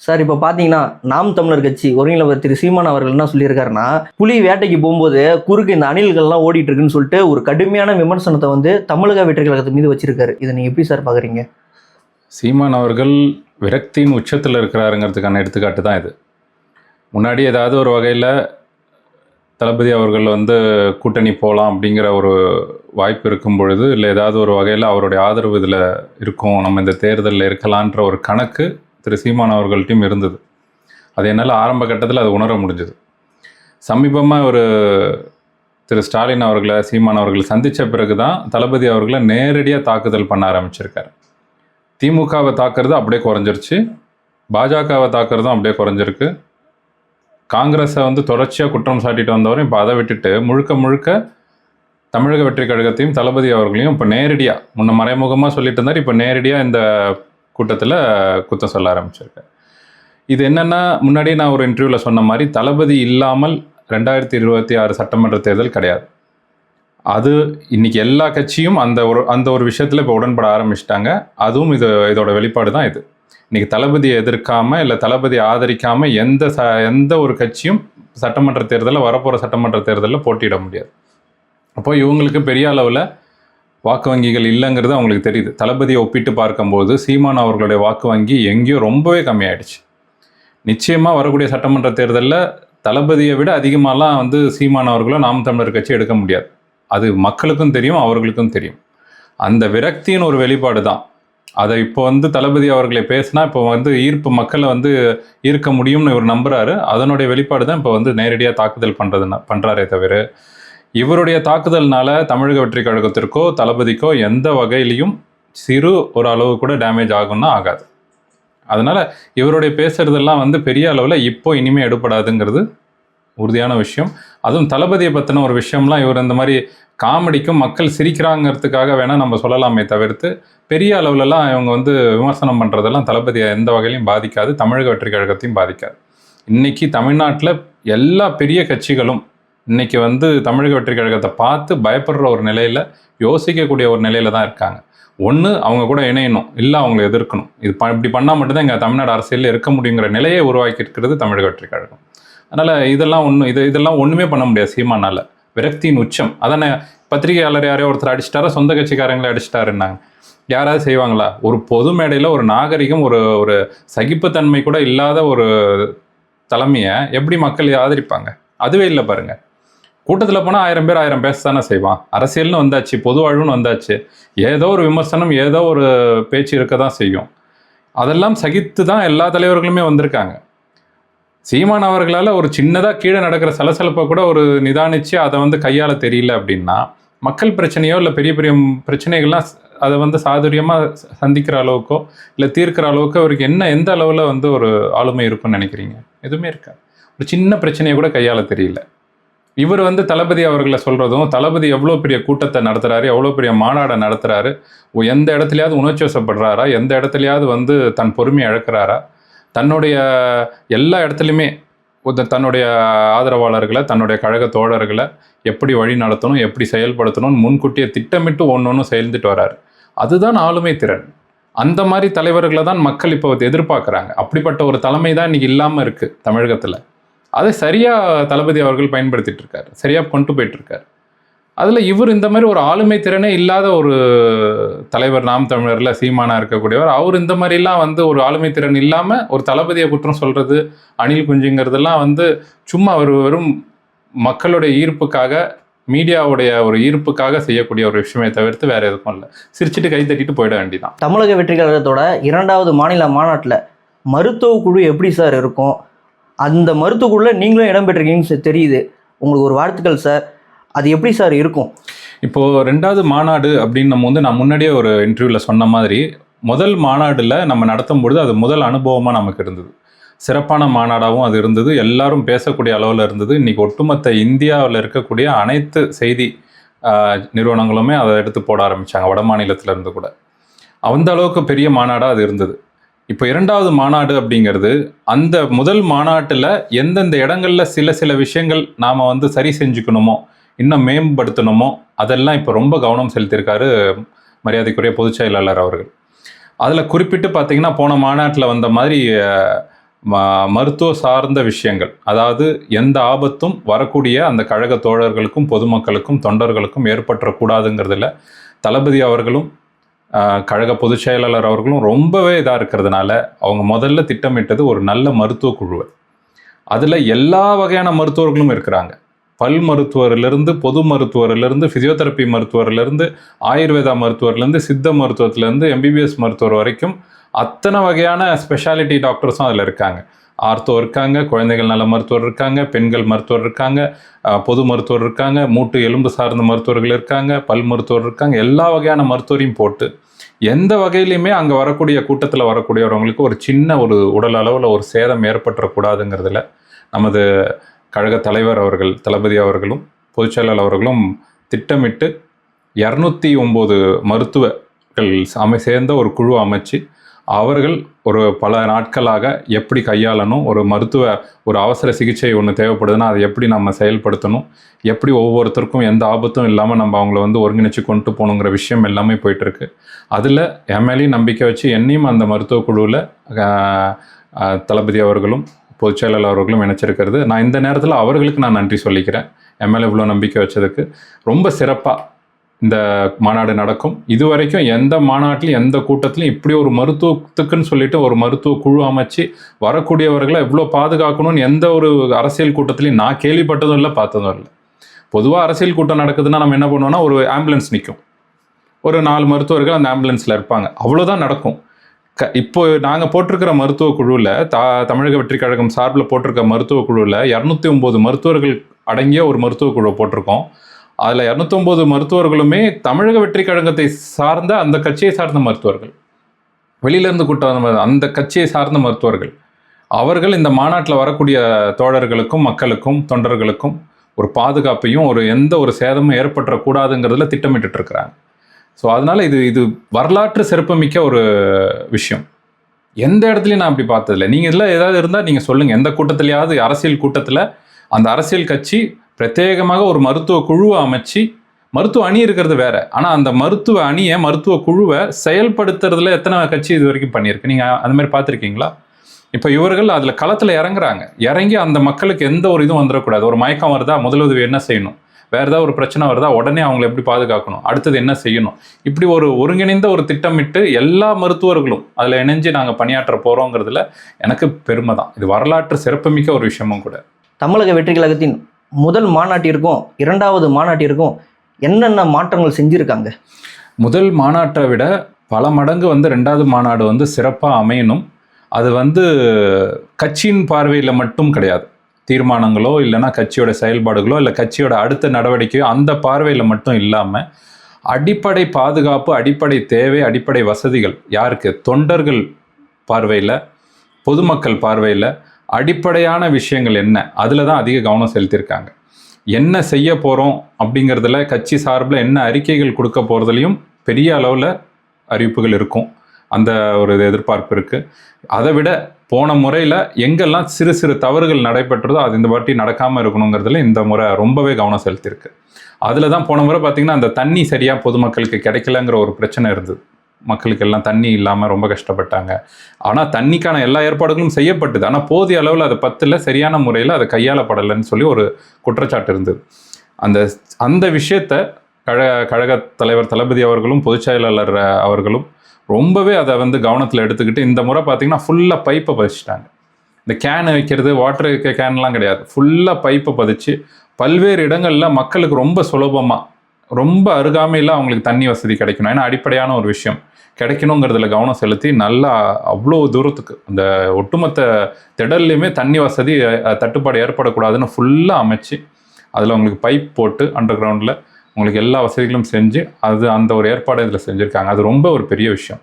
Sir இப்போ பார்த்தீங்கன்னா நாம் தமிழர் கட்சி ஒருங்கிணைவர் திரு சீமான் அவர்கள் என்ன சொல்லியிருக்காருன்னா புலி வேட்டைக்கு போகும்போது குறுக்கு இந்த அணில்கள்லாம் ஓடிட்டு இருக்குன்னு சொல்லிட்டு ஒரு கடுமையான விமர்சனத்தை வந்து தமிழக வெற்றி கழகத்து மீது வச்சிருக்காரு. இதை நீங்கள் எப்படி சார் பார்க்குறீங்க சீமான் அவர்கள் விரக்தியின் உச்சத்தில் இருக்கிறாருங்கிறதுக்கான எடுத்துக்காட்டு தான் இது. முன்னாடி ஏதாவது ஒரு வகையில் தளபதி அவர்கள் வந்து கூட்டணி போகலாம் அப்படிங்கிற ஒரு வாய்ப்பு இருக்கும் பொழுது இல்லை ஏதாவது ஒரு வகையில் அவருடைய ஆதரவு இதில் இருக்கும் நம்ம இந்த தேர்தலில் இருக்கலான்ற ஒரு கணக்கு திரு சீமான் அவர்கள்ட்டையும் இருந்தது. அது என்னால் ஆரம்ப கட்டத்தில் அது உணர முடிஞ்சது. சமீபமாக ஒரு திரு ஸ்டாலின் அவர்களை சீமான் அவர்களை சந்தித்த பிறகு தான் தளபதி அவர்களை நேரடியாக தாக்குதல் பண்ண ஆரம்பிச்சிருக்கார். திமுகவை தாக்குறது அப்படியே குறைஞ்சிருச்சு. பாஜகவை தாக்குறதும் அப்படியே குறைஞ்சிருக்கு. காங்கிரஸை வந்து தொடர்ச்சியாக குற்றம் சாட்டிட்டு வந்தவரும் இப்போ அதை விட்டுட்டு முழுக்க முழுக்க தமிழக வெற்றி கழகத்தையும் தளபதி அவர்களையும் இப்போ நேரடியாக முன்ன மறைமுகமாக சொல்லிட்டு இருந்தார் இப்போ நேரடியாக இந்த கூட்டத்தில் குத்தம் சொல்ல ஆரம்பிச்சிருக்காரு. இது என்னென்னா முன்னாடி நான் ஒரு இன்டர்வியூவில் சொன்ன மாதிரி தளபதி இல்லாமல் ரெண்டாயிரத்தி இருபத்தி ஆறு சட்டமன்ற தேர்தல் கிடையாது. அது இன்னைக்கு எல்லா கட்சியும் அந்த ஒரு அந்த ஒரு விஷயத்தில் இப்போ உடன்பட ஆரம்பிச்சிட்டாங்க. அதுவும் இது இதோட வெளிப்பாடு தான் இது. இன்றைக்கி தளபதியை எதிர்க்காமல் இல்லை தளபதி ஆதரிக்காமல் எந்த ச எந்த ஒரு கட்சியும் சட்டமன்ற தேர்தலில் வரப்போகிற சட்டமன்ற தேர்தலில் போட்டியிட முடியாது. அப்போது இவங்களுக்கு பெரிய அளவில் வாக்கு வங்கிகள் இல்லைங்கிறது அவங்களுக்கு தெரியுது. தளபதியை ஒப்பிட்டு பார்க்கும்போது சீமான் அவர்களுடைய வாக்கு வங்கி எங்கேயோ ரொம்பவே கம்மியாயிடுச்சு. நிச்சயமாக வரக்கூடிய சட்டமன்ற தேர்தலில் தளபதியை விட அதிகமாகலாம் வந்து சீமான் அவர்களோ நாம் தமிழர் கட்சி எடுக்க முடியாது. அது மக்களுக்கும் தெரியும் அவர்களுக்கும் தெரியும். அந்த விரக்தியின் ஒரு வெளிப்பாடு தான். அதை இப்போ வந்து தளபதி அவர்களை பேசினா இப்போ வந்து ஈர்ப்பு மக்களை வந்து ஈர்க்க முடியும்னு இவர் நம்புறாரு. அதனுடைய வெளிப்பாடு தான் இப்போ வந்து நேரடியாக தாக்குதல் பண்ணுறது பண்ணுறாரே தவிர இவருடைய தாக்குதல்னால தமிழக வெற்றி கழகத்திற்கோ தளபதிக்கோ எந்த வகையிலையும் சிறு ஒரு அளவு கூட டேமேஜ் ஆகும்னா ஆகாது. அதனால இவருடைய பேசுறதெல்லாம் வந்து பெரிய அளவில் இப்போ இனிமேல் எடுபடாதுங்கிறது உறுதியான விஷயம். அதுவும் தளபதியை பற்றின ஒரு விஷயம்லாம் இவர் இந்த மாதிரி காமெடிக்கும் மக்கள் சிரிக்கிறாங்கிறதுக்காக வேணால் நம்ம சொல்லலாமே தவிர்த்து பெரிய அளவுலலாம் இவங்க வந்து விமர்சனம் பண்ணுறதெல்லாம் தளபதியை எந்த வகையிலையும் பாதிக்காது தமிழக வெற்றி கழகத்தையும் பாதிக்காது. இன்றைக்கி தமிழ்நாட்டில் எல்லா பெரிய கட்சிகளும் இன்னைக்கு வந்து தமிழக வெற்றி கழகத்தை பார்த்து பயப்படுற ஒரு நிலையில் யோசிக்கக்கூடிய ஒரு நிலையில தான் இருக்காங்க. ஒன்று அவங்க கூட இணையணும் இல்லை அவங்கள எதிர்க்கணும். இது ப இப்படி பண்ணால் மட்டும்தான் இங்கே தமிழ்நாடு அரசியலில் இருக்க முடியுங்கிற நிலையை உருவாக்கி இருக்கிறது தமிழக வெற்றி கழகம். அதனால் இதெல்லாம் ஒன்று இது இதெல்லாம் ஒன்றுமே பண்ண முடியாது சீமானால். விரக்தியின் உச்சம். அதானே பத்திரிகையாளர் யாரையோ ஒருத்தர் அடிச்சிட்டாரா சொந்த கட்சிக்காரங்களே அடிச்சிட்டாருன்னாங்க. யாராவது செய்வாங்களா? ஒரு பொது மேடையில் ஒரு நாகரிகம் ஒரு ஒரு சகிப்புத்தன்மை கூட இல்லாத ஒரு தலைமையை எப்படி மக்கள் ஆதரிப்பாங்க? அதுவே இல்லை பாருங்கள் கூட்டத்தில் போனால் ஆயிரம் பேர் ஆயிரம் பேச தானே செய்வான். அரசியல்னு வந்தாச்சு பொது வாழ்வுன்னு வந்தாச்சு. ஏதோ ஒரு விமர்சனம் ஏதோ ஒரு பேச்சு இருக்க தான் செய்யும். அதெல்லாம் சகித்து தான் எல்லா தலைவர்களுமே வந்திருக்காங்க. சீமான் அவர்களால் ஒரு சின்னதாக கீழே நடக்கிற சலசலப்பை கூட ஒரு நிதானிச்சு அதை வந்து கையால் தெரியல அப்படின்னா மக்கள் பிரச்சனையோ இல்லை பெரிய பெரிய பிரச்சனைகள்லாம் அதை வந்து சாதுரியமாக சந்திக்கிற அளவுக்கோ இல்லை தீர்க்கிற அளவுக்கு அவருக்கு என்ன எந்த அளவில் வந்து ஒரு ஆளுமை இருக்கும்னு நினைக்கிறீங்க? எதுவுமே இருக்காது. ஒரு சின்ன பிரச்சனையை கூட கையால் தெரியல. இவர் வந்து தளபதி அவர்களை சொல்கிறதும் தளபதி எவ்வளோ பெரிய கூட்டத்தை நடத்துகிறாரு எவ்வளோ பெரிய மாநாடை நடத்துகிறாரு எந்த இடத்துலையாவது உணர்ச்சி வசப்படுறாரா எந்த இடத்துலையாவது வந்து தன் பொறுமையை இழக்கிறாரா தன்னுடைய எல்லா இடத்துலையுமே ஒரு தன்னுடைய ஆதரவாளர்களை தன்னுடைய கழக தோழர்களை எப்படி வழி நடத்தணும் எப்படி செயல்படுத்தணும்னு முன்கூட்டியே திட்டமிட்டு ஒன்று ஒன்று செயல்ந்துட்டு வராரு. அதுதான் ஆளுமை திறன். அந்த மாதிரி தலைவர்களை தான் மக்கள் இப்போ எதிர்பார்க்குறாங்க. அப்படிப்பட்ட ஒரு தலைமை தான் இன்றைக்கி இல்லாமல் இருக்குது தமிழகத்தில். அதை சரியாக தளபதி அவர்கள் பயன்படுத்திட்டு இருக்காரு சரியாக கொண்டு போயிட்டு இருக்காரு அதில் இவர் இந்த மாதிரி ஒரு ஆளுமை திறனே இல்லாத ஒரு தலைவர் நாம் தமிழரில் சீமானா இருக்கக்கூடியவர் அவர் இந்த மாதிரிலாம் வந்து ஒரு ஆளுமை திறன் இல்லாமல் ஒரு தளபதியை குற்றம் சொல்கிறது அணில் குஞ்சுங்கிறதெல்லாம் வந்து சும்மா அவர் வெறும் மக்களுடைய ஈர்ப்புக்காக மீடியாவுடைய ஒரு ஈர்ப்புக்காக செய்யக்கூடிய ஒரு விஷயமே தவிர்த்து வேற எதுவும் இல்லை. சிரிச்சுட்டு கை தட்டிட்டு போயிட வேண்டியதான் தமிழக வெற்றி கழகத்தோட இரண்டாவது மாநில மாநாட்டில் மருத்துவ குழு எப்படி சார் இருக்கும்? அந்த மருத்துவ நீங்களும் இடம்பெற்றிருக்கீங்கன்னு சார் தெரியுது. உங்களுக்கு ஒரு வாழ்த்துக்கள் சார் அது எப்படி சார் இருக்கும்? இப்போது ரெண்டாவது மாநாடு அப்படின்னு நம்ம வந்து நான் முன்னாடியே ஒரு இன்டர்வியூவில் சொன்ன மாதிரி முதல் மாநாடில் நம்ம நடத்தும் பொழுது அது முதல் அனுபவமாக நமக்கு இருந்தது. சிறப்பான மாநாடாகவும் அது இருந்தது. எல்லாரும் பேசக்கூடிய அளவில் இருந்தது. இன்றைக்கி ஒட்டுமொத்த இந்தியாவில் இருக்கக்கூடிய அனைத்து செய்தி நிறுவனங்களுமே அதை எடுத்து போட ஆரம்பித்தாங்க வட மாநிலத்தில் இருந்து கூட. அந்த அளவுக்கு பெரிய மாநாடாக அது இருந்தது. இப்போ இரண்டாவது மாநாடு அப்படிங்கிறது அந்த முதல் மாநாட்டில் எந்தெந்த இடங்களில் சில சில விஷயங்கள் நாம் வந்து சரி செஞ்சுக்கணுமோ இன்னும் மேம்படுத்தணுமோ அதெல்லாம் இப்போ ரொம்ப கவனம் செலுத்தியிருக்காரு மரியாதைக்குரிய பொதுச் செயலாளர் அவர்கள். அதில் குறிப்பிட்டு பார்த்தீங்கன்னா போன மாநாட்டில் வந்த மாதிரி ம- மருத்துவ சார்ந்த விஷயங்கள் அதாவது எந்த ஆபத்தும் வரக்கூடிய அந்த கழக தோழர்களுக்கும் பொதுமக்களுக்கும் தொண்டர்களுக்கும் ஏற்பட்டுறக்கூடாதுங்கிறதுல தளபதி அவர்களும் கழக பொதுச் செயலாளர் அவர்களும் ரொம்பவே இதாக இருக்கிறதுனால அவங்க முதல்ல திட்டமிட்டது ஒரு நல்ல மருத்துவ குழுவை அதில் எல்லா வகையான மருத்துவர்களும் இருக்கிறாங்க. பல் மருத்துவரிலிருந்து பொது மருத்துவரிலிருந்து ஃபிசியோதெரப்பி மருத்துவரிலிருந்து ஆயுர்வேதா மருத்துவர்லேருந்து சித்த மருத்துவத்திலேருந்து எம்பிபிஎஸ் மருத்துவர் வரைக்கும் அத்தனை வகையான ஸ்பெஷாலிட்டி டாக்டர்ஸும் அதில் இருக்காங்க. ஆர்த்தோ இருக்காங்க குழந்தைகள் நல மருத்துவர் இருக்காங்க பெண்கள் மருத்துவர் இருக்காங்க பொது மருத்துவர் இருக்காங்க மூட்டு எலும்பு சார்ந்த மருத்துவர்கள் இருக்காங்க பல் மருத்துவர் இருக்காங்க எல்லா வகையான மருத்துவரையும் போட்டு எந்த வகையிலையுமே அங்கே வரக்கூடிய கூட்டத்தில் வரக்கூடியவங்களுக்கு ஒரு சின்ன ஒரு உடல் அளவில் ஒரு சேதம் ஏற்பட்டுறக்கூடாதுங்கிறதுல நமது கழக தலைவர் அவர்கள் தளபதி அவர்களும் பொதுச்செயலாளர் அவர்களும் திட்டமிட்டு இரநூத்தி ஒம்பது மருத்துவர்கள் அமை சேர்ந்த ஒரு குழு அமைச்சு அவர்கள் ஒரு பல நாட்களாக எப்படி கையாளணும் ஒரு மருத்துவ ஒரு அவசர சிகிச்சை ஒன்று தேவைப்படுதுன்னா அதை எப்படி நம்ம செயல்படுத்தணும் எப்படி ஒவ்வொருத்தருக்கும் எந்த ஆபத்தும் இல்லாமல் நம்ம அவங்கள வந்து ஒருங்கிணைச்சு கொண்டு போகணுங்கிற விஷயம் எல்லாமே போயிட்டுருக்கு அதில் எம்எல்ஏ நம்பிக்கை வச்சு என்னையும் அந்த மருத்துவ குழுவில் தளபதி அவர்களும் பொதுச் செயலாளர் அவர்களும் இணைச்சிருக்கிறது. நான் இந்த நேரத்தில் அவர்களுக்கு நான் நன்றி சொல்லிக்கிறேன். எம்எல்ஏ இவ்வளோ நம்பிக்கை வச்சதுக்கு. ரொம்ப சிறப்பாக இந்த மாநாடு நடக்கும். இதுவரைக்கும் எந்த மாநாட்டிலையும் எந்த கூட்டத்திலையும் இப்படி ஒரு மருத்துவத்துக்குன்னு சொல்லிட்டு ஒரு மருத்துவ குழு அமைச்சு வரக்கூடியவர்களை எவ்வளோ பாதுகாக்கணும்னு எந்த ஒரு அரசியல் கூட்டத்திலையும் நான் கேள்விப்பட்டதும் இல்லை பார்த்ததும் இல்லை. பொதுவாக அரசியல் கூட்டம் நடக்குதுன்னா நம்ம என்ன பண்ணுவோம்னா ஒரு ஆம்புலன்ஸ் நிற்கும். ஒரு நாலு மருத்துவர்கள் அந்த ஆம்புலன்ஸில் இருப்பாங்க. அவ்வளோதான் நடக்கும். க இப்போ நாங்கள் போட்டிருக்கிற மருத்துவ குழுவில் தா தமிழக வெற்றி கழகம் சார்பில் போட்டிருக்க மருத்துவ குழுவில் இரநூத்தி ஒம்பது மருத்துவர்கள் அடங்கிய ஒரு மருத்துவ குழுவை போட்டிருக்கோம். அதில் இரநூத்தொம்போது மருத்துவர்களுமே தமிழக வெற்றி கழகத்தை சார்ந்த அந்த கட்சியை சார்ந்த மருத்துவர்கள். வெளியிலேருந்து கூட்டம் வந்த அந்த கட்சியை சார்ந்த மருத்துவர்கள். அவர்கள் இந்த மாநாட்டில் வரக்கூடிய தோழர்களுக்கும் மக்களுக்கும் தொண்டர்களுக்கும் ஒரு பாதுகாப்பையும் ஒரு எந்த ஒரு சேதமும் ஏற்பட்டுறக்கூடாதுங்கிறதுல திட்டமிட்டுட்டு இருக்கிறாங்க. ஸோ அதனால் இது இது வரலாற்று சிறப்புமிக்க ஒரு விஷயம். எந்த இடத்துலையும் நான் அப்படி பார்த்ததில்ல. நீங்கள் இதில் ஏதாவது இருந்தால் நீங்கள் சொல்லுங்கள் எந்த கூட்டத்திலையாவது அரசியல் கூட்டத்தில் அந்த அரசியல் கட்சி பிரத்யேகமாக ஒரு மருத்துவ குழுவை அமைச்சு மருத்துவ அணி இருக்கிறது வேற. ஆனால் அந்த மருத்துவ அணியை மருத்துவ குழுவை செயல்படுத்துறதுல எத்தனை கட்சி இது வரைக்கும் பண்ணியிருக்கு? நீங்கள் அந்த மாதிரி பார்த்துருக்கீங்களா? இப்போ இவர்கள் அதில் களத்தில் இறங்குறாங்க. இறங்கி அந்த மக்களுக்கு எந்த ஒரு இதுவும் வந்துடக்கூடாது. ஒரு மயக்கம் வருதா முதலுதவி என்ன செய்யணும்? வேறு ஏதாவது ஒரு பிரச்சனை வருதா உடனே அவங்களை எப்படி பாதுகாக்கணும்? அடுத்தது என்ன செய்யணும்? இப்படி ஒரு ஒருங்கிணைந்த ஒரு திட்டமிட்டு எல்லா மருத்துவர்களும் அதில் இணைஞ்சு நாங்கள் பணியாற்ற போகிறோங்கிறதுல எனக்கு பெருமை தான் இது வரலாற்று சிறப்புமிக்க ஒரு விஷயமும் கூட. தமிழக வெற்றி கழகத்தின் முதல் மாநாட்டிற்கும் இரண்டாவது மாநாட்டிற்கும் என்னென்ன மாற்றங்கள் செஞ்சுருக்காங்க? முதல் மாநாட்டை விட பல மடங்கு வந்து ரெண்டாவது மாநாடு வந்து சிறப்பாக அமையணும். அது வந்து கட்சியின் பார்வையில் மட்டும் கிடையாது. தீர்மானங்களோ இல்லைன்னா கட்சியோட செயல்பாடுகளோ இல்லை கட்சியோட அடுத்த நடவடிக்கையோ அந்த பார்வையில் மட்டும் இல்லாமல் அடிப்படை பாதுகாப்பு அடிப்படை தேவை அடிப்படை வசதிகள் யாருக்கு? தொண்டர்கள் பார்வையில் பொதுமக்கள் பார்வையில் அடிப்படையான விஷயங்கள் என்ன? அதில் தான் அதிக கவனம் செலுத்தியிருக்காங்க. என்ன செய்ய போகிறோம் அப்படிங்கிறதுல கட்சி சார்பில் என்ன அறிக்கைகள் கொடுக்க போகிறதுலையும் பெரிய அளவில் அறிவிப்புகள் இருக்கும். அந்த ஒரு இது எதிர்பார்ப்பு இருக்குது அதை விட போன முறையில் எங்கெல்லாம் சிறு சிறு தவறுகள் நடைபெற்றதோ அது இந்த வாட்டி நடக்காமல் இருக்கணுங்கிறதுல இந்த முறை ரொம்பவே கவனம் செலுத்தியிருக்கு. அதில் தான் போன முறை பார்த்திங்கன்னா அந்த தண்ணி சரியாக பொதுமக்களுக்கு கிடைக்கலங்கிற ஒரு பிரச்சனை இருந்தது. மக்களுக்கு எல்லாம் தண்ணி இல்லாமல் ரொம்ப கஷ்டப்பட்டாங்க. ஆனால் தண்ணிக்கான எல்லா ஏற்பாடுகளும் செய்யப்பட்டது. ஆனால் போதிய அளவில் அதை பத்தில் சரியான முறையில் அதை கையாளப்படலைன்னு சொல்லி ஒரு குற்றச்சாட்டு இருந்தது. அந்த அந்த விஷயத்த கழக கழக தலைவர் தளபதி அவர்களும் பொதுச் செயலாளர் அவர்களும் ரொம்பவே அதை வந்து கவனத்தில் எடுத்துக்கிட்டு இந்த முறை பார்த்தீங்கன்னா ஃபுல்லாக பைப்பை பதிச்சிட்டாங்க. இந்த கேன் வைக்கிறது வாட்டர் கேன்லாம் கிடையாது. ஃபுல்லாக பைப்பை பதிச்சு பல்வேறு இடங்களில் மக்களுக்கு ரொம்ப சுலபமாக ரொம்ப அருகாமையில் அவங்களுக்கு தண்ணி வசதி கிடைக்கணும். ஏன்னா அடிப்படையான ஒரு விஷயம். கிடைக்கணுங்கிறதுல கவனம் செலுத்தி நல்லா அவ்வளோ தூரத்துக்கு அந்த ஒட்டுமொத்த திடல்லையுமே தண்ணி வசதி தட்டுப்பாடு ஏற்படக்கூடாதுன்னு ஃபுல்லாக அமைச்சு அதில் உங்களுக்கு பைப் போட்டு அண்டர் கிரவுண்டில் உங்களுக்கு எல்லா வசதிகளும் செஞ்சு அது அந்த ஒரு ஏற்பாடு இதில் செஞ்சுருக்காங்க. அது ரொம்ப ஒரு பெரிய விஷயம்.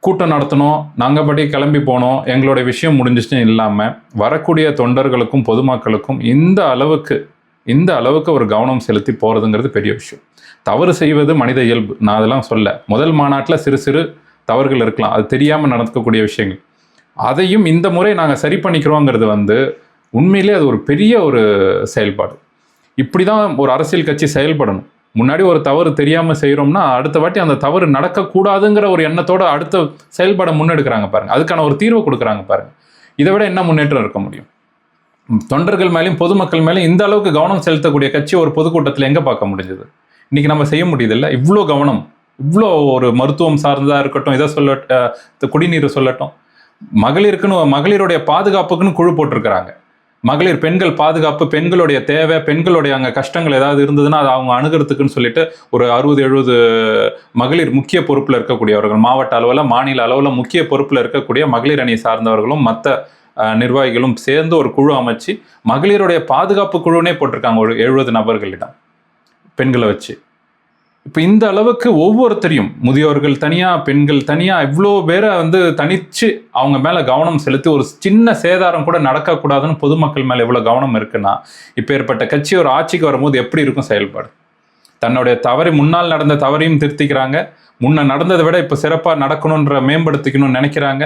கூட்டம் நடத்தணும் நாங்கள் படி கிளம்பி போனோம் எங்களுடைய விஷயம் முடிஞ்சிச்சுன்னு இல்லாமல் வரக்கூடிய தொண்டர்களுக்கும் பொதுமக்களுக்கும் இந்த அளவுக்கு இந்த அளவுக்கு ஒரு கவனம் செலுத்தி போகிறதுங்கிறது பெரிய விஷயம். தவறு செய்வது மனித இயல்பு. நான் அதெல்லாம் சொல்ல. முதல் மாநாட்டில் சிறு சிறு தவறுகள் இருக்கலாம். அது தெரியாமல் நடக்கக்கூடிய விஷயங்கள். அதையும் இந்த முறை நாங்கள் சரி பண்ணிக்கிறோங்கிறது வந்து உண்மையிலே அது ஒரு பெரிய ஒரு செயல்பாடு. இப்படி தான் ஒரு அரசியல் கட்சி செயல்படணும். முன்னாடி ஒரு தவறு தெரியாமல் செய்கிறோம்னா அடுத்த வாட்டி அந்த தவறு நடக்கக்கூடாதுங்கிற ஒரு எண்ணத்தோடு அடுத்த செயல்பாடை முன்னெடுக்கிறாங்க பாருங்கள் அதுக்கான ஒரு தீர்வை கொடுக்குறாங்க பாருங்கள் இதை விட என்ன முன்னேற்றம் இருக்க முடியும்? தொண்டர்கள் மேலேயும் பொதுமக்கள் மேலேயும் இந்த அளவுக்கு கவனம் செலுத்தக்கூடிய கட்சி ஒரு பொதுக்கூட்டத்தில் எங்கே பார்க்க முடிஞ்சது? இன்னைக்கு நம்ம செய்ய முடியுதில்ல இவ்வளோ கவனம் இவ்வளோ ஒரு மருத்துவம் சார்ந்ததாக இருக்கட்டும் இதை சொல்ல குடிநீர் சொல்லட்டும். மகளிருக்குன்னு மகளிருடைய பாதுகாப்புக்குன்னு குழு போட்டிருக்கிறாங்க. மகளிர் பெண்கள் பாதுகாப்பு பெண்களுடைய தேவை பெண்களுடைய அங்கே கஷ்டங்கள் ஏதாவது இருந்ததுன்னா அதை அவங்க அணுகிறதுக்குன்னு சொல்லிட்டு ஒரு அறுபது எழுபது மகளிர் முக்கிய பொறுப்பில் இருக்கக்கூடியவர்கள் மாவட்ட அளவில் மாநில அளவில் முக்கிய பொறுப்பில் இருக்கக்கூடிய மகளிர் அணியை சார்ந்தவர்களும் மற்ற நிர்வாகிகளும் சேர்ந்து ஒரு குழு அமைச்சு மகளிருடைய பாதுகாப்பு குழுனே போட்டிருக்காங்க ஒரு எழுபது நபர்களிடம் பெண்களை வச்சு. இப்போ இந்த அளவுக்கு ஒவ்வொருத்தரையும் முதியோர்கள் தனியாக பெண்கள் தனியாக இவ்வளோ பேரை வந்து தனித்து அவங்க மேலே கவனம் செலுத்தி ஒரு சின்ன சேதாரம் கூட நடக்கக்கூடாதுன்னு பொதுமக்கள் மேலே இவ்வளோ கவனம் இருக்குன்னா இப்போ ஏற்பட்ட கட்சி ஒரு ஆட்சிக்கு வரும்போது எப்படி இருக்கும் செயல்பாடு? தன்னுடைய தவறை முன்னால் நடந்த தவறையும் திருத்திக்கிறாங்க. முன்ன நடந்ததை விட இப்போ சிறப்பாக நடக்கணுன்ற மேம்படுத்திக்கணும்னு நினைக்கிறாங்க.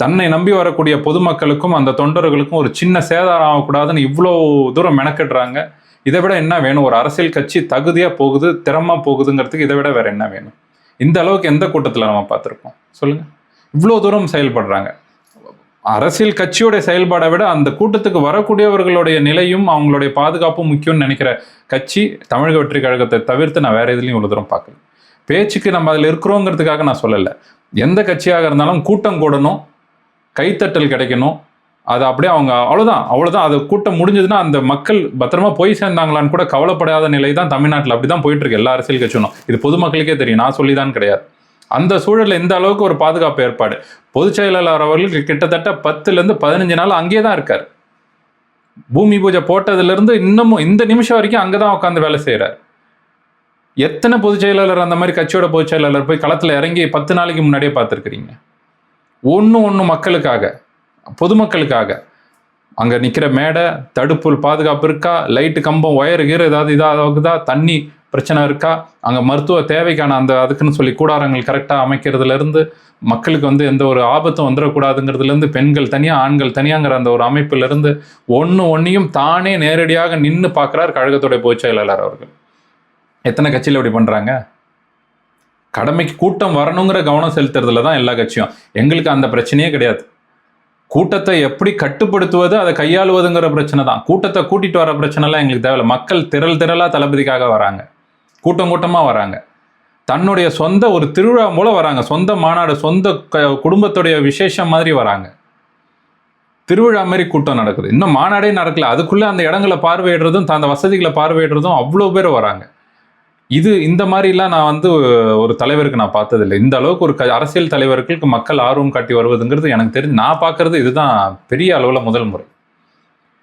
தன்னை நம்பி வரக்கூடிய பொதுமக்களுக்கும் அந்த தொண்டர்களுக்கும் ஒரு சின்ன சேதாரம் ஆகக்கூடாதுன்னு இவ்வளோ தூரம் மெனக்கிடுறாங்க. இதை விட என்ன வேணும்? ஒரு அரசியல் கட்சி தகுதியாக போகுது திறமா போகுதுங்கிறதுக்கு இதை விட வேற என்ன வேணும்? இந்த அளவுக்கு எந்த கூட்டத்தில் நம்ம பார்த்துருக்கோம் சொல்லுங்க. இவ்வளோ தூரம் செயல்படுறாங்க. அரசியல் கட்சியோட செயல்பாடை விட அந்த கூட்டத்துக்கு வரக்கூடியவர்களுடைய நிலையும் அவங்களுடைய பாதுகாப்பும் முக்கியம்னு நினைக்கிற கட்சி தமிழக வெற்றி கழகத்தை தவிர்த்து நான் வேற எதுலையும் இவ்வளோ தூரம் பார்க்கல. பேச்சுக்கு நம்ம அதில் இருக்கிறோங்கிறதுக்காக நான் சொல்லலை. எந்த கட்சியாக இருந்தாலும் கூட்டம் கூடணும். கைத்தட்டல் கிடைக்கணும். அது அப்படியே அவங்க அவ்வளோதான் அவ்வளோதான் அது கூட்டம் முடிஞ்சதுன்னா அந்த மக்கள் பத்திரமா போய் சேர்ந்தாங்களான்னு கூட கவலைப்படாத நிலை தான் தமிழ்நாட்டில். அப்படி தான் போயிட்டு இருக்கு எல்லா அரசியல் கட்சியும் இது பொதுமக்களுக்கே தெரியும் நான் சொல்லி தான் கிடையாது. அந்த சூழலில் இந்த அளவுக்கு ஒரு பாதுகாப்பு ஏற்பாடு. பொதுச் செயலாளர் அவர்களுக்கு கிட்டத்தட்ட பத்துலேருந்து பதினஞ்சு நாள் அங்கேயே தான் இருக்கார். பூமி பூஜை போட்டதுலேருந்து இன்னமும் இந்த நிமிஷம் வரைக்கும் அங்கே தான் உட்காந்து வேலை செய்கிறார் எத்தனை பொதுச் செயலாளர் அந்த மாதிரி கட்சியோட பொதுச் செயலாளர் போய் களத்தில் இறங்கி பத்து நாளைக்கு முன்னாடியே பார்த்துருக்குறீங்க? ஒன்று ஒன்று மக்களுக்காக பொதுமக்களுக்காக. அங்கே நிற்கிற மேடை தடுப்பு பாதுகாப்பு இருக்கா? லைட்டு கம்பம் ஒயர் கீர் ஏதாவது இதாகுதா தண்ணி பிரச்சனை இருக்கா? அங்கே மருத்துவ தேவைக்கான அந்த அதுக்குன்னு சொல்லி கூடாரங்கள் கரெக்டாக அமைக்கிறதுலேருந்து மக்களுக்கு வந்து எந்த ஒரு ஆபத்தும் வந்துடக்கூடாதுங்கிறதுலேருந்து பெண்கள் தனியாக ஆண்கள் தனியாங்கிற அந்த ஒரு அமைப்பிலேருந்து ஒன்று ஒன்றையும் தானே நேரடியாக நின்று பார்க்குறார் கழகத்துடைய பொதுச் செயலாளர் அவர்கள். எத்தனை கட்சியில் இப்படி பண்ணுறாங்க கடமைக்கு கூட்டம் வரணுங்கிற கவனம் செலுத்துறதுல தான் எல்லா கட்சியும். எங்களுக்கு அந்த பிரச்சனையே கிடையாது. கூட்டத்தை எப்படி கட்டுப்படுத்துவது அதை கையாளுவதுங்கிற பிரச்சனை தான். கூட்டத்தை கூட்டிட்டு வர பிரச்சனைலாம் எங்களுக்கு தேவையில்ல. மக்கள் திரள் திரளாக தளபதிக்காக வராங்க. கூட்டம் கூட்டமாக வராங்க. தன்னுடைய சொந்த ஒரு திருவிழா மூலம் வராங்க. சொந்த மாநாடு சொந்த க- குடும்பத்துடைய விசேஷம் மாதிரி வராங்க. திருவிழா மாதிரி கூட்டம் நடக்குது. இன்னும் மாநாடே நடக்கல. அதுக்குள்ளே அந்த இடங்களை பார்வையிடுறதும் அந்த வசதிகளை பார்வையிடுறதும் அவ்வளோ பேர் வராங்க. இது இந்த மாதிரிலாம் நான் வந்து ஒரு தலைவருக்கு நான் பார்த்ததில்லை. இந்த அளவுக்கு ஒரு க- அரசியல் தலைவர்களுக்கு மக்கள் ஆர்வம் காட்டி வருவதுங்கிறது எனக்கு தெரிஞ்சு நான் பார்க்கறது இதுதான் பெரிய அளவில் முதல் முறை.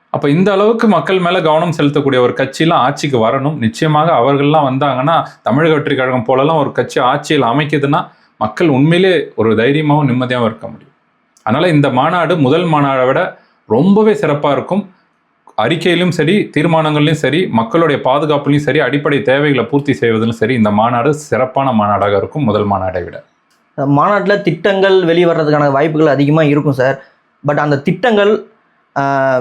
அப்போ இந்த அளவுக்கு மக்கள் மேலே கவனம் செலுத்தக்கூடிய ஒரு கட்சியெலாம் ஆட்சிக்கு வரணும். நிச்சயமாக அவர்கள்லாம் வந்தாங்கன்னா தமிழக வெற்றி கழகம் போலலாம் ஒரு கட்சி ஆட்சியில் அமைக்குதுன்னா மக்கள் உண்மையிலே ஒரு தைரியமாகவும் நிம்மதியாகவும் இருக்க முடியும். அதனால் இந்த மாநாடு முதல் மாநாடை விட ரொம்பவே சிறப்பாக இருக்கும். அறிக்கையிலும் சரி தீர்மானங்கள்லையும் சரி மக்களுடைய பாதுகாப்புலையும் சரி அடிப்படை தேவைகளை பூர்த்தி செய்வதிலும் சரி இந்த மாநாடு சிறப்பான மாநாடாக இருக்கும் முதல் மாநாடை விட. மாநாட்டில் திட்டங்கள் வெளிவரதுக்கான வாய்ப்புகள் அதிகமாக இருக்கும் சார். பட் அந்த திட்டங்கள்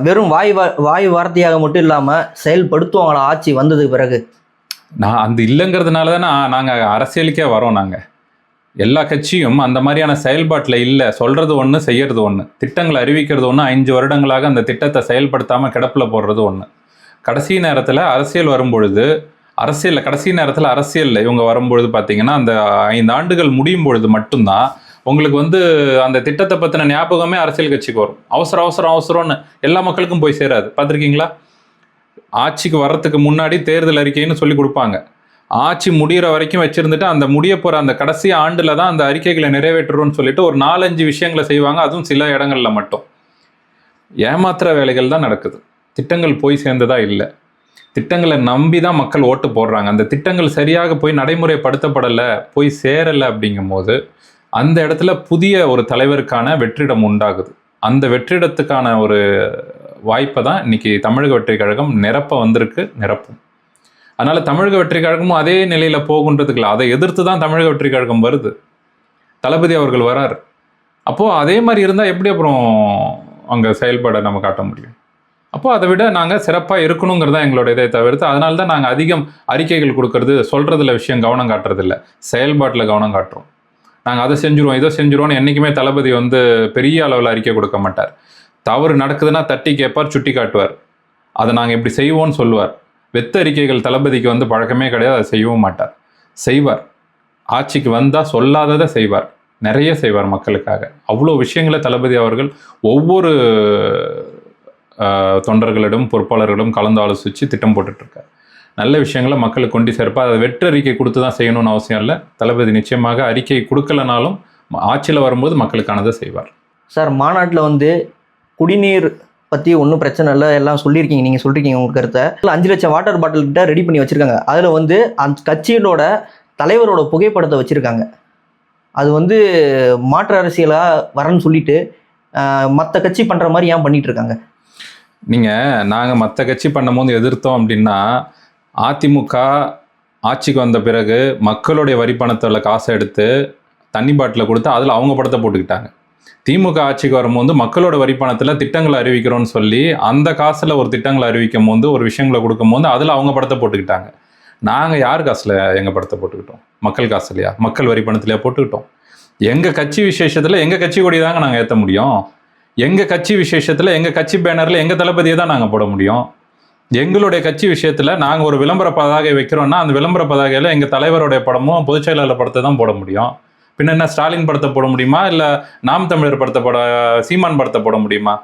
வெறும் வாய் வா வாய் வார்த்தையாக மட்டும் இல்லாமல் செயல்படுத்துவாங்களா ஆட்சி வந்ததுக்கு பிறகு? நான் அந்த இல்லைங்கிறதுனால தானே நாங்கள் அரசியலுக்கே வரோம் நாங்கள் எல்லா கட்சியும் அந்த மாதிரியான செயல்பாட்டில் இல்லை. சொல்கிறது ஒன்று செய்யறது ஒன்று திட்டங்களை அறிவிக்கிறது ஒன்று அஞ்சு வருடங்களாக அந்த திட்டத்தை செயல்படுத்தாமல் கிடப்பில் போடுறது ஒன்று கடைசி நேரத்தில் அரசியல் வரும்பொழுது அரசியலில் கடைசி நேரத்தில் அரசியலில் இவங்க வரும்பொழுது பார்த்தீங்கன்னா அந்த ஐந்து ஆண்டுகள் முடியும் பொழுது மட்டும்தான் உங்களுக்கு வந்து அந்த திட்டத்தை பற்றின ஞாபகமே அரசியல் கட்சிக்கு வரும். அவசரம் அவசரம் அவசரம்னு எல்லா மக்களுக்கும் போய் சேராது. பார்த்துருக்கீங்களா ஆட்சிக்கு வர்றதுக்கு முன்னாடி தேர்தல் அறிக்கைன்னு சொல்லி கொடுப்பாங்க. ஆட்சி முடிகிற வரைக்கும் வச்சுருந்துட்டு அந்த முடிய போகிற அந்த கடைசி ஆண்டில் தான் அந்த அறிக்கைகளை நிறைவேற்றுறோம்னு சொல்லிட்டு ஒரு நாலஞ்சு விஷயங்களை செய்வாங்க. அதுவும் சில இடங்களில் மட்டும். ஏமாத்துற வேலைகள் தான் நடக்குது. திட்டங்கள் போய் சேர்ந்ததா இல்லை. திட்டங்களை நம்பி தான் மக்கள் ஓட்டு போடுறாங்க. அந்த திட்டங்கள் சரியாக போய் நடைமுறைப்படுத்தப்படலை போய் சேரலை அப்படிங்கும்போது அந்த இடத்துல புதிய ஒரு தலைவருக்கான வெற்றிடம் உண்டாகுது. அந்த வெற்றிடத்துக்கான ஒரு வாய்ப்பை தான் இன்னைக்கு தமிழக வெற்றி கழகம் நிரப்ப வந்திருக்கு நிரப்பும். அதனால தமிழக வெற்றி கழகமும் அதே நிலையில போகுன்றதுக்கு இல்லை அதை எதிர்த்து தான் தமிழக வெற்றி கழகம் வருது. தளபதி அவர்கள் வரார். அப்போ அதே மாதிரி இருந்தால் எப்படி அப்புறம் அங்கே செயல்பட நம்ம காட்ட முடியும்? அப்போ அதை விட நாங்கள் சிறப்பாக இருக்கணுங்கிறது தான் எங்களோட இதை தவிர்த்து அதனால தான் நாங்கள் அதிகம் அறிக்கைகள் கொடுக்கறது சொல்கிறதுல விஷயம் கவனம் காட்டுறதில்ல. செயல்பாட்டில் கவனம் காட்டுறோம். நாங்கள் அதை செஞ்சுருவோம் இதை செஞ்சுருவோம்னு என்றைக்குமே தளபதி வந்து பெரிய அளவில் அறிக்கை கொடுக்க மாட்டார். தவறு நடக்குதுன்னா தட்டி கேட்பார் சுட்டி காட்டுவார். அதை நாங்கள் இப்படி செய்வோம்னு சொல்லுவார். வெத்த அறிக்கைகள் தளபதிக்கு வந்து பழக்கமே கிடையாது அதை செய்யவும் மாட்டார். செய்வார். ஆட்சிக்கு வந்தால் சொல்லாததை செய்வார். நிறைய செய்வார் மக்களுக்காக. அவ்வளோ விஷயங்களை தளபதி அவர்கள் ஒவ்வொரு தொண்டர்களிடம் பொறுப்பாளர்களிடம் கலந்து ஆலோசித்து திட்டம் போட்டுட்ருக்கார். நல்ல விஷயங்களை மக்களுக்கு கொண்டு சேர்ப்பார். அதை வெற்று அறிக்கை கொடுத்து தான் செய்யணும்னு அவசியம் இல்லை. தளபதி நிச்சயமாக அறிக்கை கொடுக்கலனாலும் ஆட்சியில் வரும்போது மக்களுக்கானதை செய்வார். சார் மாநாட்டில் வந்து குடிநீர் பற்றி ஒன்றும் பிரச்சனை இல்லை. எல்லாம் சொல்லியிருக்கீங்க. நீங்கள் சொல்லிருக்கீங்க உங்கள் கருத்தை. அஞ்சு லட்சம் வாட்டர் பாட்டில் கிட்ட ரெடி பண்ணி வச்சுருக்காங்க. அதில் வந்து அந்த கட்சியினோட தலைவரோட புகைப்படத்தை வச்சுருக்காங்க. அது வந்து மாற்று அரசியலாக வரேன்னு சொல்லிட்டு மற்ற கட்சி பண்ணுற மாதிரி ஏன் பண்ணிகிட்டு இருக்காங்க? நீங்கள் நாங்கள் மற்ற கட்சி பண்ணும்போது எதிர்த்தோம் அப்படின்னா அதிமுக ஆட்சிக்கு வந்த பிறகு மக்களுடைய வரி பணத்தில் காசை எடுத்து தண்ணி பாட்டில் கொடுத்து அதில் அவங்க படத்தை போட்டுக்கிட்டாங்க. திமுக ஆட்சிக்கு வரும்போது மக்களோட வரி பணத்தில் திட்டங்களை அறிவிக்கிறோம்னு சொல்லி அந்த காசில் ஒரு திட்டங்களை அறிவிக்கும் போது ஒரு விஷயங்களை கொடுக்கும்போது அதில் அவங்க படத்தை போட்டுக்கிட்டாங்க. நாங்கள் யார் காசில் எங்கள் படத்தை போட்டுக்கிட்டோம்? மக்கள் காசுலையா மக்கள் வரி பணத்திலையா போட்டுக்கிட்டோம். எங்கள் கட்சி விசேஷத்தில் எங்கள் கட்சி கொடி தாங்க நாங்கள் ஏற்ற முடியும். எங்கள் கட்சி விசேஷத்தில் எங்கள் கட்சி பேனரில் எங்கள் தளபதியை தான் நாங்கள் போட முடியும். எங்களுடைய கட்சி விஷயத்தில் நாங்கள் ஒரு விளம்பர பதாகை வைக்கிறோன்னா அந்த விளம்பர பதாகையில் எங்கள் தலைவருடைய படமும் பொதுச் செயலாளர் படத்தை தான் போட முடியும். பின்ன என்ன ஸ்டாலின் படத்தை போட முடியுமா? இல்லை நாம் தமிழர் படத்தை போட சீமான் படத்தை போட முடியுமா?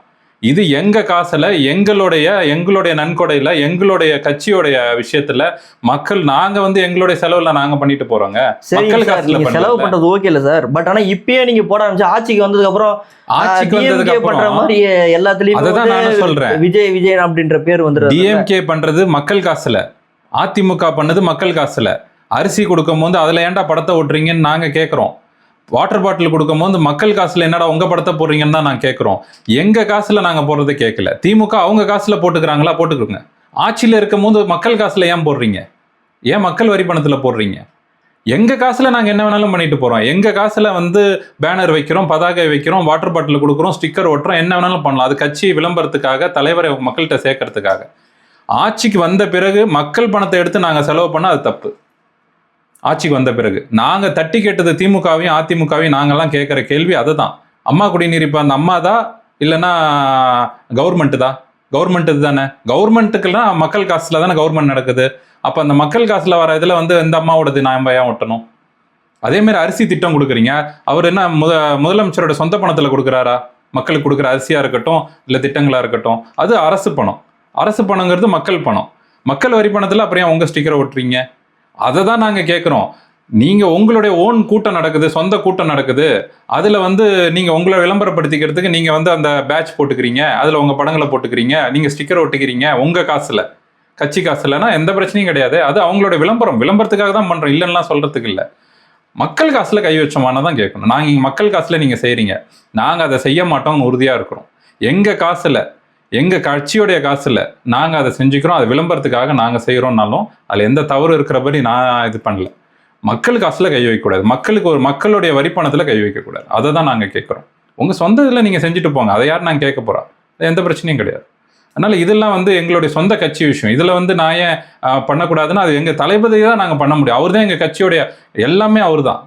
இது எங்க காசுல எங்களுடைய எங்களுடைய நன்கொடையில எங்களுடைய கட்சியோடைய விஷயத்துல மக்கள் நாங்க வந்து எங்களுடைய செலவுல நாங்க பண்ணிட்டு போறோங்க. மக்கள் காசுல செலவு. பண்ணுறது ஓகே இல்லை சார். பட் ஆனால் இப்பயே நீங்கள் போட ஆரம்பிச்சு ஆட்சிக்கு வந்ததுக்கப்புறம் ஆட்சிக்கு DMK வந்ததுக்கு அப்புறம் மாதிரி எல்லாத்துலயும் அததான் நானும் சொல்றேன். விஜய் விஜய் அப்படின்ற பேர் வந்துருது டிஎம்கே பண்றது மக்கள் காசுல. அதிமுக பண்ணது மக்கள் காசுல. அரிசி கொடுக்கும் போது அதில் ஏன்டா படத்தை ஓட்டுறீங்கன்னு நாங்கள் கேட்குறோம் வாட்டர் பாட்டில் கொடுக்கும் போது மக்கள் காசில் என்னடா உங்கள் படத்தை போடுறீங்கன்னு தான் நான் கேட்குறோம் எங்கள் காசில் நாங்கள் போடுறதை கேட்கல திமுக அவங்க காசில் போட்டுக்கிறாங்களா? போட்டுக்கோங்க. ஆட்சியில் இருக்கும் போது மக்கள் காசில் ஏன் போடுறீங்க? ஏன் மக்கள் வரி பணத்தில் போடுறீங்க? எங்கள் காசில் நாங்கள் என்ன வேணாலும் பண்ணிட்டு போகிறோம் எங்கள் காசில் வந்து பேனர் வைக்கிறோம் பதாகை வைக்கிறோம் வாட்டர் பாட்டில் கொடுக்குறோம் ஸ்டிக்கர் ஒட்டுறோம் என்ன வேணாலும் பண்ணலாம். அது கட்சி விளம்பரத்துக்காக தலைவரை மக்கள்கிட்ட சேர்க்கறதுக்காக. ஆட்சிக்கு வந்த பிறகு மக்கள் பணத்தை எடுத்து நாங்கள் செலவு பண்ணால் அது தப்பு. ஆட்சிக்கு வந்த பிறகு. நாங்கள் தட்டி கேட்டது திமுகவையும் அதிமுகவையும் நாங்கள்லாம் கேட்குற கேள்வி அதுதான். அம்மா குடிநீர் இப்போ அந்த அம்மா தான் இல்லைன்னா கவர்மெண்ட்டு தான் கவர்மெண்ட் தானே? கவர்மெண்ட்டுக்கெல்லாம் மக்கள் காசில் தானே கவர்மெண்ட் நடக்குது. அப்போ அந்த மக்கள் காசில் வர இதில் வந்து இந்த அம்மாவோடது நான் ஏன் ஒட்டணும்? அதேமாரி அரிசி திட்டம் கொடுக்குறீங்க. அவர் என்ன முத முதலமைச்சரோட சொந்த பணத்தில் கொடுக்குறாரா? மக்களுக்கு கொடுக்குற அரிசியாக இருக்கட்டும் இல்லை திட்டங்களாக இருக்கட்டும். அது அரசு பணம். அரசு பணங்கிறது மக்கள் பணம். மக்கள் வரி பணத்தில் அப்புறம் ஏன் உங்கள் ஸ்டிக்கரை ஒட்டுறீங்க? அதை தான் நாங்கள் கேட்குறோம் நீங்கள் உங்களுடைய ஓன் கூட்டம் நடக்குது சொந்த கூட்டம் நடக்குது. அதில் வந்து நீங்கள் உங்களை விளம்பரப்படுத்திக்கிறதுக்கு நீங்கள் வந்து அந்த பேட்ச் போட்டுக்கிறீங்க அதில் உங்கள் படங்களை போட்டுக்கிறீங்க நீங்கள் ஸ்டிக்கர் ஒட்டிக்கிறீங்க உங்கள் காசில். கட்சி காசுலனா எந்த பிரச்சனையும் கிடையாது. அது அவங்களோட விளம்பரம். விளம்பரத்துக்காக தான் பண்ணுறோம் இல்லைன்னா சொல்கிறதுக்கு இல்லை. மக்கள் காசில் கை வச்சோமானா தான் கேட்கணும். நாங்கள் மக்கள் காசில் நீங்கள் செய்கிறீங்க நாங்கள் அதை செய்ய மாட்டோம்னு உறுதியாக இருக்கிறோம். எங்கள் காசில் எங்கள் கட்சியோடைய காசில் நாங்கள் அதை செஞ்சுக்கிறோம் அது விளம்பரத்துக்காக நாங்கள் செய்கிறோம்னாலும் அதில் எந்த தவறு இருக்கிறபடி நான் இது பண்ணல. மக்கள் காசில் கை வைக்கக்கூடாது மக்களுக்கு ஒரு மக்களுடைய வரி கை வைக்கக்கூடாது அதை தான் நாங்கள் கேட்குறோம் உங்கள் சொந்த இதில் நீங்கள் செஞ்சுட்டு போங்க. அதை யார் நாங்கள் கேட்க போகிறோம் எந்த பிரச்சனையும் கிடையாது. அதனால் இதெல்லாம் வந்து எங்களுடைய சொந்த கட்சி விஷயம். இதில் வந்து நான் ஏன் பண்ணக்கூடாதுன்னா அது எங்கள் தளபதி தான் நாங்கள் பண்ண முடியும். அவர் தான் எங்கள் கட்சியோடைய எல்லாமே அவர் தான்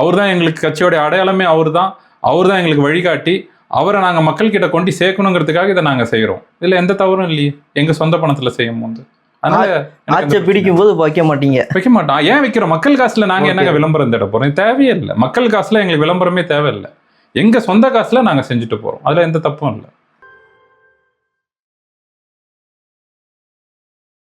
அவர் தான் எங்களுக்கு கட்சியோடைய அடையாளமே அவர் தான் அவர் தான் எங்களுக்கு வழிகாட்டி. அவரை நாங்க மக்கள் கிட்ட கொண்டு சேர்க்கணுங்கிறதுக்காக இதை நாங்க செய்யறோம் இதுல எந்த தவறும் இல்லையே. எங்க சொந்த பணத்துல செய்யும் போது அதனால பிடிக்கும் போது வைக்க மாட்டீங்க. வைக்க மாட்டோம். ஏன் வைக்கிறோம்? மக்கள் காசுல நாங்க. என்னங்க விளம்பரம் தேட போறோம்? தேவையே இல்லை. மக்கள் காசுல எங்களுக்கு விளம்பரமே தேவையில்லை. எங்க சொந்த காசுல நாங்க செஞ்சுட்டு போறோம். அதுல எந்த தப்பும் இல்லை.